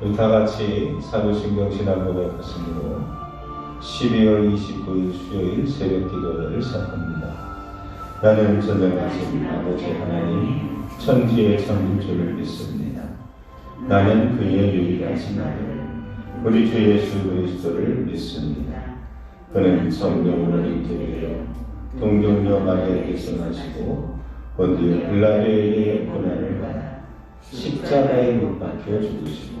다 같이 사도신경 지난번에 말씀으로 12월 29일 수요일 새벽 기도를 시작합니다. 나는 전능하신 아버지 하나님 천지의 창조주를 믿습니다. 나는 그의 유일하신 아들 우리 주 예수 그리스도를 믿습니다. 그는 성령으로 잉태되어 동정녀 마리아에게서 나시고 본디오 빌라도에게 고난을 받아 십자가에 못 박혀 죽으시고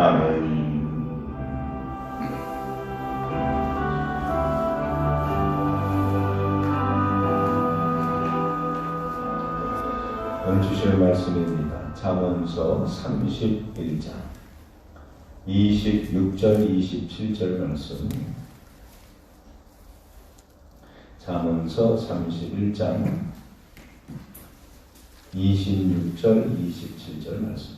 아멘. 오늘 주실 말씀입니다. 잠언서 31장 26절 27절 말씀 잠언서 31장 26절 27절 말씀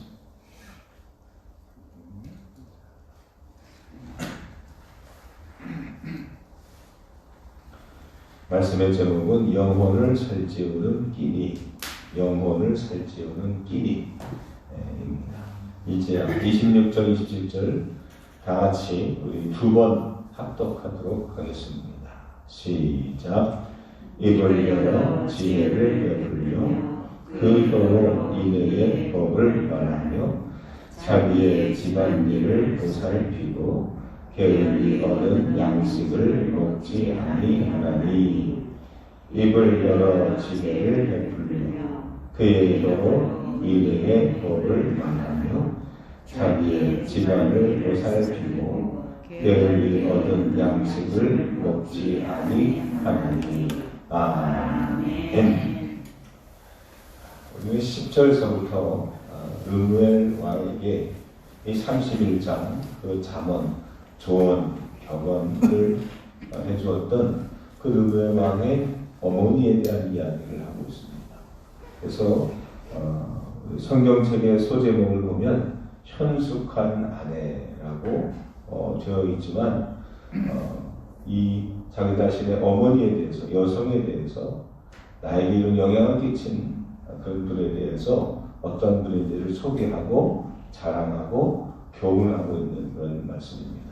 말씀의 제목은 영혼을 살찌우는 끼니 영혼을 살찌우는 끼니입니다. 이제 26절 27절 다 같이 우리 두 번 합독하도록 하겠습니다. 시작 입을 열어 지혜를 베풀려 그 혀로 인의 법을 말하며 자기의 집안일을 보살피고 게을리 얻은 양식을 먹지 아니하나니 입을 열어 지혜를 베풀며 그의 혀로 인의 법을 말하며 자기의 집안을 보살피고 게을리 얻은 양식을 먹지 아니하나니 아멘. 우리 10절서부터 르무엘 왕에게 이 31장 그 잠언, 조언, 격언을 해주었던 그 르무엘 왕의 어머니에 대한 이야기를 하고 있습니다. 그래서 어, 성경책의 소제목을 보면 현숙한 아내라고 어, 되어 있지만 어, 이 자기 자신의 어머니에 대해서 여성에 대해서 나에게 이런 영향을 끼친 그런 분에 대해서 어떤 분인지를 소개하고 자랑하고 교훈하고 있는 그런 말씀입니다.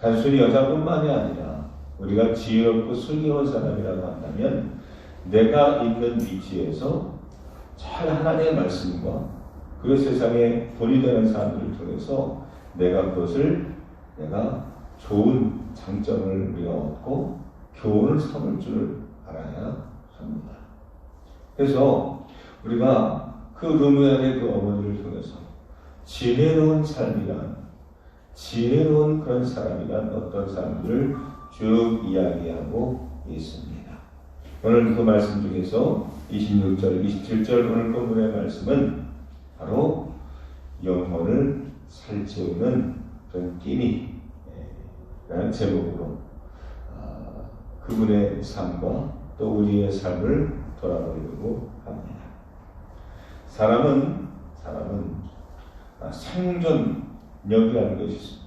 단순히 여자뿐만이 아니라 우리가 지혜롭고 슬기로운 사람이라고 한다면 내가 있는 위치에서 잘 하나님의 말씀과 그 세상에 본이 되는 사람들을 통해서 내가 그것을 내가 좋은 장점을 우리가 얻고 교훈을 삼을 줄 알아야 합니다. 그래서 우리가 그 루무엘의 그 어머니를 통해서 지혜로운 삶이란 지혜로운 그런 사람이란 어떤 사람들을 쭉 이야기하고 있습니다. 오늘 그 말씀 중에서 26절, 27절 오늘 본문의 말씀은 바로 영혼을 살찌우는 그런 끼니 라는 제목으로 아, 그분의 삶과 또 우리의 삶을 돌아보려고 합니다. 사람은 사람은 아, 생존 력이라는 것이 있습니다.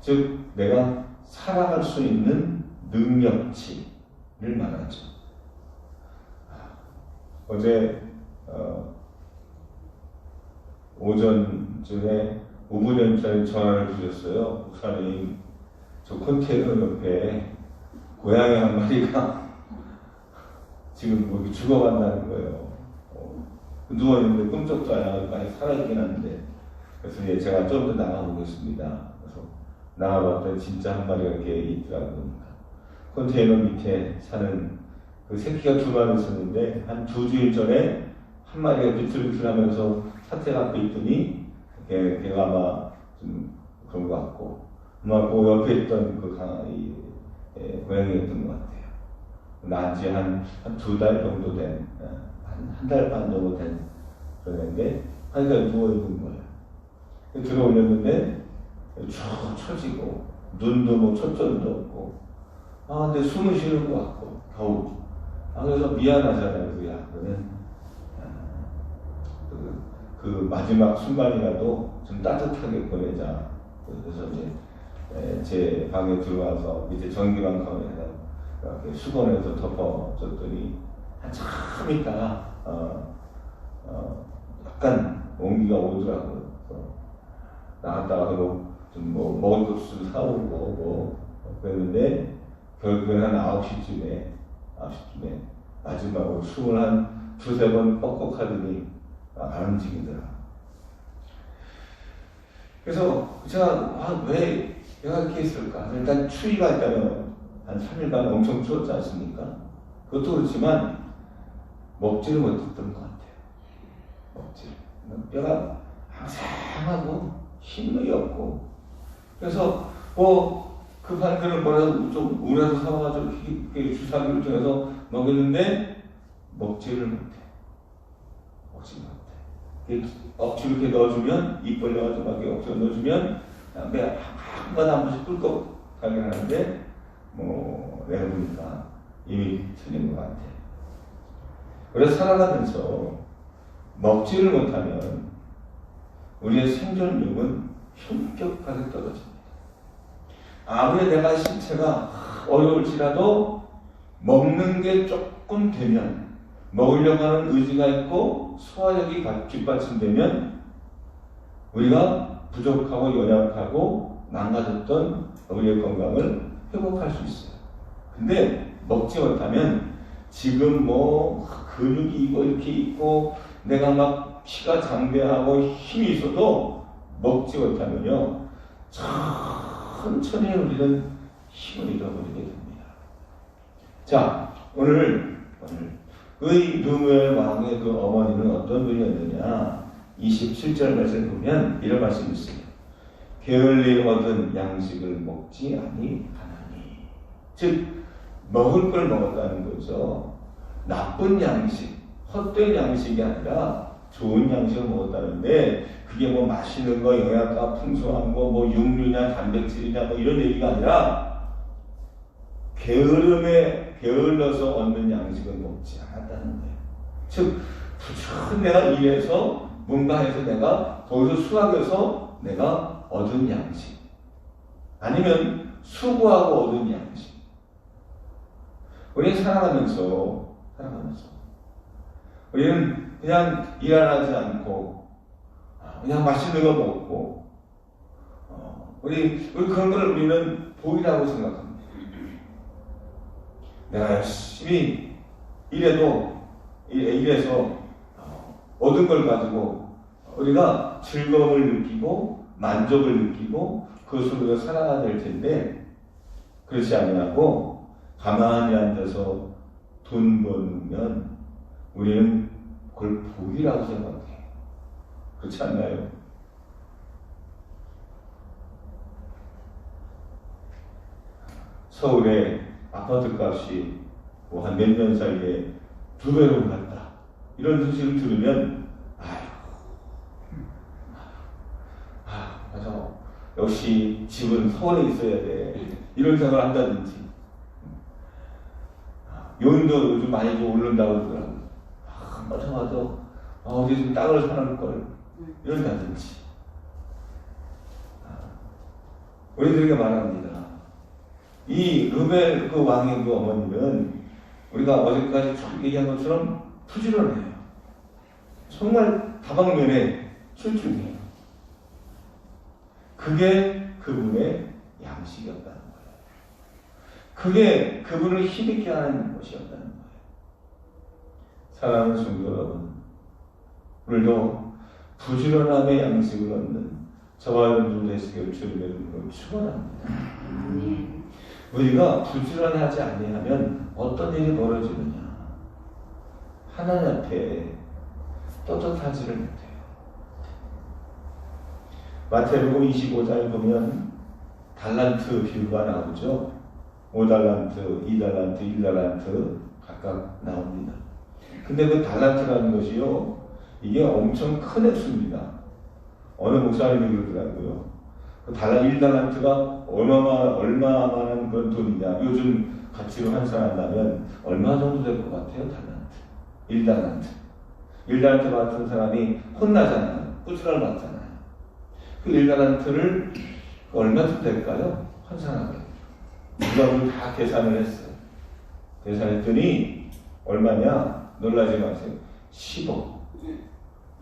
즉 내가 살아갈 수 있는 능력치를 말하죠. 아, 어제 어, 오전쯤에 우부전차에 전화를 주셨어요. 목사님, 저 컨테이너 옆에 고양이 한 마리가 지금 뭐 죽어간다는 거예요. 어, 누워있는데 꿈쩍도 안 하고 많이 살아있긴 한데. 그래서 예, 제가 좀 더 나가보겠습니다. 그래서 나가봤더니 진짜 한 마리가 이렇게 있더라고요. 컨테이너 밑에 사는 그 새끼가 두 마리 있었는데 한 두 주일 전에 한 마리가 비틀비틀하면서 사태 갖고 있더니 걔, 걔가 아마 좀 그런 것 같고 아마 그 옆에 있던 그 강아지 예, 고양이였던 것 같아요. 난지 한 두 달 정도 된, 한한달반 정도 된 그런 애인데 하니까 누워있는 거예요. 들어 올렸는데 쭉 처지고 눈도 뭐 초점도 없고. 아 근데 숨을 쉬는 것 같고 더욱 아 그래서 미안하잖아요 그야 그는. 그, 그 마지막 순간이라도 좀 따뜻하게 보내자. 그래서 이제 에, 제 방에 들어와서 밑에 전기방 가운데다 이렇게 수건에서 덮어줬더니 한참 있다가 어, 어, 약간 온기가 오더라고요. 그래서 나갔다가 뭐좀뭐 먹을 것도 사오고 뭐 그랬는데 결국엔 한 9시쯤에 9시쯤에 마지막으로 숨을 한 두세 번 뻑뻑 하더니 안 움직이더라. 그래서 제가 아, 왜 내가 이렇게 했을까? 일단 추위가 있다면 한 3일간 엄청 추웠지 않습니까? 그것도 그렇지만 먹지를 못했던 것 같아요. 먹지. 뼈가 항상하고 힘이 없고 그래서 뭐 급한 그런 뭐라도 좀 우라도 사와가지고 이렇게 주사기를 통해서 먹였는데 먹지를 못해. 먹지 못해. 억지로 이렇게 넣어주면 입 벌려가지고 막 억지로 넣어주면 배한 번에 한 번씩 꿀꺽 가긴 하는데 뭐 내가 보니까 이미 틀린 것 같아. 그래서 살아가면서 먹지를 못하면 우리의 생존력은 현격하게 떨어집니다. 아무리 내가 신체가 어려울지라도 먹는 게 조금 되면 먹으려고 하는 의지가 있고 소화력이 뒷받침되면 우리가 부족하고 연약하고 망가졌던 우리의 건강을 회복할 수 있어요. 근데 먹지 못하면 지금 뭐 근육이 이거 이렇게 있고 내가 막 피가 장대하고 힘이 있어도 먹지 못하면요 천천히 우리는 힘을 잃어버리게 됩니다. 자 오늘 오늘 의 누멜 왕의 그 어머니는 어떤 분이었느냐 27절 말씀 보면 이런 말씀이 있어요. 게을리 얻은 양식을 먹지 아니하나니 즉 먹을 걸 먹었다는 거죠. 나쁜 양식, 헛된 양식이 아니라 좋은 양식을 먹었다는데 그게 뭐 맛있는 거, 영양가 풍성한 거, 뭐 육류냐 단백질이냐 뭐 이런 얘기가 아니라 게으름에 게을러서 얻는 양식을 먹지 않았다는 거예요. 즉 부지런 내가 일해서 뭔가 해서 내가 거기서 수학해서 내가 얻은 양식. 아니면 수고하고 얻은 양식. 우리는 살아가면서 살아가면서. 우리는 그냥 일안 하지 않고 그냥 맛있는 거 먹고 어, 우리, 우리 그런 걸 우리는 보이라고 생각합니다. 내가 열심히 일해도 일해서 어, 얻은 걸 가지고 우리가 즐거움을 느끼고 만족을 느끼고 그것으로 우리가 살아가야 될 텐데 그렇지 아니하고 가만히 앉아서 돈 벌면 우리는 그걸 복이라고 생각해요. 그렇지 않나요? 서울에 아파트 값이 뭐 한 몇 년 사이에 두 배로 올랐다. 이런 소식을 들으면, 아휴, 아, 맞아. 역시 집은 서울에 있어야 돼. 이런 생각을 한다든지. 요인도 요즘 많이 좀 오른다고 그러더라 고요. 아, 어디 좀 땅을 사놓을 걸. 이런다든지. 아, 우리들에게 말합니다. 이 르벨 그 왕의 그 어머니는 우리가 어제까지 쭉 얘기한 것처럼 부지런해요. 정말 다방면에 출중해요. 그게 그분의 양식이었다는 거예요. 그게 그분을 힘있게 하는 것이었다는 거예요. 사랑하는 성도 여러분, 오늘도 부지런함의 양식을 얻는 저와 여러분 되시기를 주님의 이름으로 축원합니다. 우리가 부지런하지 아니하면 어떤 일이 벌어지느냐? 하나님 앞에 떳떳하지를 못해요. 마태복음 25장 보면 달란트 비유가 나오죠. 5달란트, 2달란트, 1달란트 각각 나옵니다. 근데 그 달란트라는 것이요, 이게 엄청 큰 액수입니다. 어느 목사님이 그러더라고요. 그 달라 1달란트가 얼마나 얼마만한 그런 돈이냐. 요즘 가치로 환산한다면 얼마 정도 될 것 같아요, 달란트. 1달란트. 1달란트 받은 사람이 혼나잖아요. 꾸준함을 받잖아요. 그 1달란트를 얼마쯤 될까요? 환산하게. 누가 오늘 다 계산을 했어요. 계산했더니 얼마냐? 놀라지 마세요. 10억.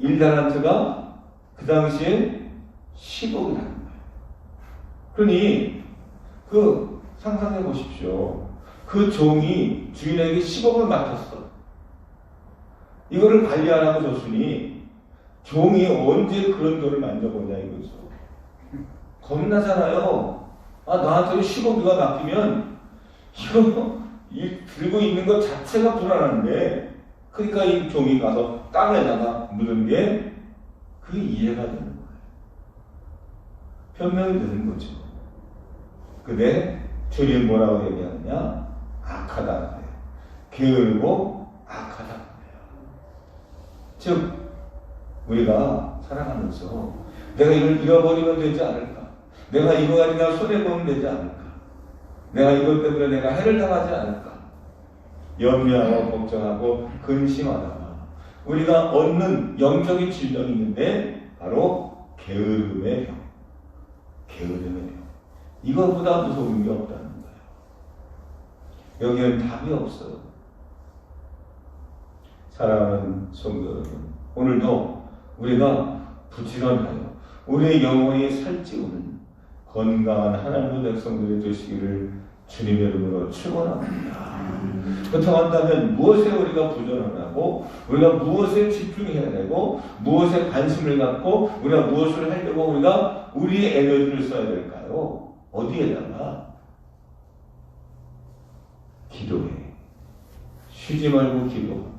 1달란트가 그 당시에 10억이라는 거예요. 그러니 그 상상해 보십시오. 그 종이 주인에게 10억을 맡았어. 이거를 관리 안 하고 줬으니 종이 언제 그런 돈을 만져보냐 이거죠. 겁나잖아요. 아 나한테 10억이가 맡기면 이거 이 들고 있는 것 자체가 불안한데 그러니까 이 종이 가서 땅에다가 묻은 게 그게 이해가 되는 거예요. 변명이 되는 거죠. 근데 주님 뭐라고 얘기하느냐? 악하다. 게으르고 악하다. 즉 우리가 살아가면서 내가 이걸 잃어버리면 되지 않을까? 내가 이거 가지고 손해보면 되지 않을까? 내가 이것 때문에 내가 해를 당하지 않을까? 염려하고 걱정하고 근심하다가 우리가 얻는 영적인 질병이 있는데 바로 게으름의 병. 게으름의 병. 이것보다 무서운 게 없다는 거예요. 여기는 답이 없어요. 사랑하는 성도 여러분, 오늘도 우리가 부지런하여 우리의 영혼이 살찌우는 건강한 하나님의 백성들이 되시기를 주님의 이름으로 축원합니다. 그렇다고 한다면 무엇에 우리가 부전하고 우리가 무엇에 집중해야 되고 무엇에 관심을 갖고 우리가 무엇을 하려고 우리가 우리의 에너지를 써야 될까요? 어디에다가? 기도해. 쉬지 말고 기도하고요.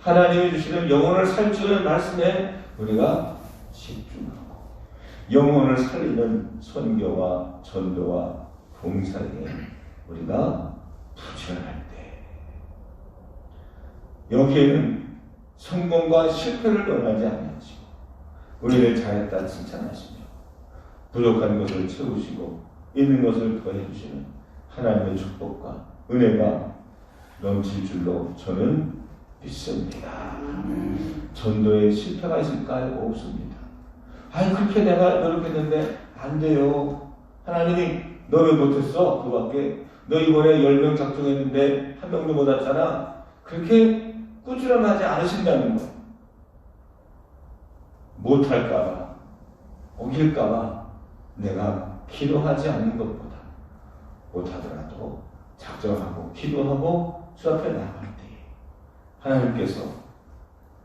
하나님이 주시는 영혼을 살찌우는 말씀에 우리가 집중하고 영혼을 살리는 선교와 전도와 봉사에 우리가 부지런할 때 여기에는 성공과 실패를 원하지 아니하시고 우리를 잘했다 칭찬하시며 부족한 것을 채우시고 있는 것을 더해 주시는 하나님의 축복과 은혜가 넘칠 줄로 저는 믿습니다. 전도에 실패가 있을까요? 없습니다. 아니 그렇게 내가 노력했는데 안 돼요. 하나님이 너 왜 못했어? 그밖에 너 이번에 10명 작정했는데 한 명도 못 왔잖아. 그렇게 꾸준함하지 않으신다는 거예요. 못할까봐, 어길까봐 내가 기도하지 않는 것보다 못하더라도 작정하고 기도하고 주 앞에 나갈 때 하나님께서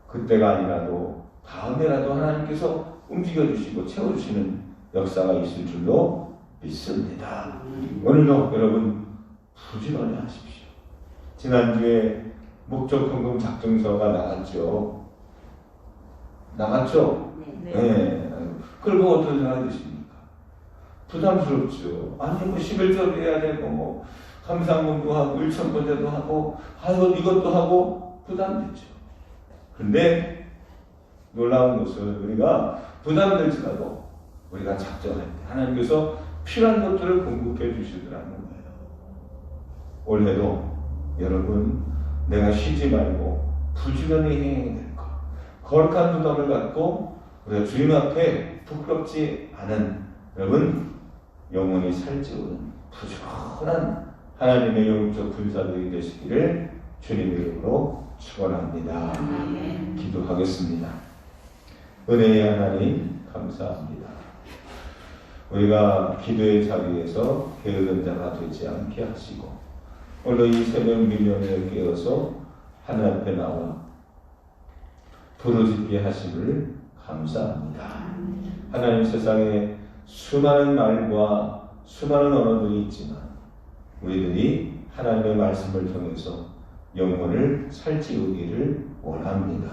그때가 아니라도 다음에라도 하나님께서 움직여주시고 채워주시는 역사가 있을 줄로 믿습니다. 오늘도 여러분 부지런히 하십시오. 지난주에 목적헌금 작성서가 나갔죠. 나갔죠? 네. 네. 그걸 보고 어떤 생각이 드십니까? 부담스럽죠. 아니, 뭐, 11절도 해야 되고, 뭐, 감상문도 하고, 일천번제도 하고, 아이고, 이것도 하고, 부담되죠. 그런데 놀라운 것은 우리가 부담될지라도 우리가 작정할 때 하나님께서 필요한 것들을 공급해 주시더라는 거예요. 올해도 여러분, 내가 쉬지 말고 부지런히 해야 될 것. 거룩한 부담을 갖고 우리가 주님 앞에 부끄럽지 않은 여러분 영혼이 살찌우는 부지런한 하나님의 영적 군사들이 되시기를 주님의 이름으로 축원합니다. 기도하겠습니다. 은혜의 하나님 감사합니다. 우리가 기도의 자리에서 게으른 자가 되지 않게 하시고 오늘 이 새벽 미련에 깨어서 하늘 앞에 나와 부르짖게 하심을 감사합니다. 하나님 세상에 수많은 말과 수많은 언어들이 있지만 우리들이 하나님의 말씀을 통해서 영혼을 살찌우기를 원합니다.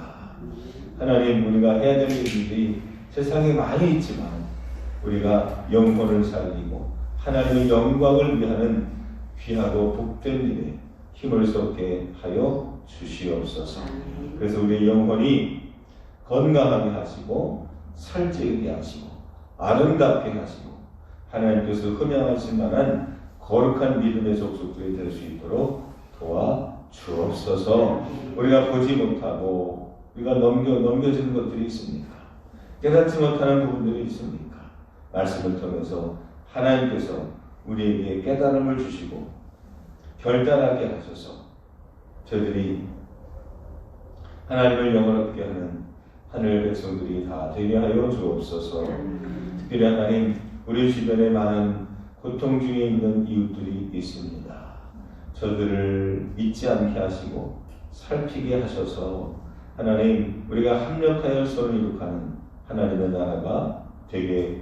하나님 우리가 해야 될 일들이 세상에 많이 있지만 우리가 영혼을 살리고 하나님의 영광을 위하는 귀하고 복된 일에 힘을 쏟게 하여 주시옵소서. 그래서 우리 영혼이 건강하게 하시고 살찌게 하시고 아름답게 하시고 하나님께서 흠양하실 만한 거룩한 믿음의 족속들이 될 수 있도록 도와 주옵소서. 우리가 보지 못하고 우리가 넘겨 넘겨지는 것들이 있습니까? 깨닫지 못하는 부분들이 있습니까? 말씀을 통해서 하나님께서 우리에게 깨달음을 주시고 결단하게 하셔서 저희들이 하나님을 영원롭게 하는 하늘 백성들이 다 되게 하여 주옵소서. 특별히 하나님 우리 주변에 많은 고통 중에 있는 이웃들이 있습니다. 저들을 잊지 않게 하시고 살피게 하셔서 하나님 우리가 합력하여 서로 이룩하는 하나님의 나라가 되게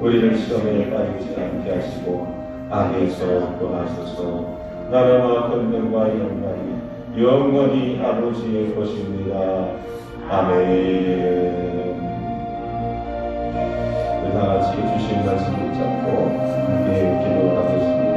우리를 시험에 빠지지 않게 하시고, 악에서 구하소서. 나라와 권능과 영광이 영원히 아버지의 것입니다. 아멘. 우리 다 같이 주신 말씀 붙잡고 함께 기도하겠습니다.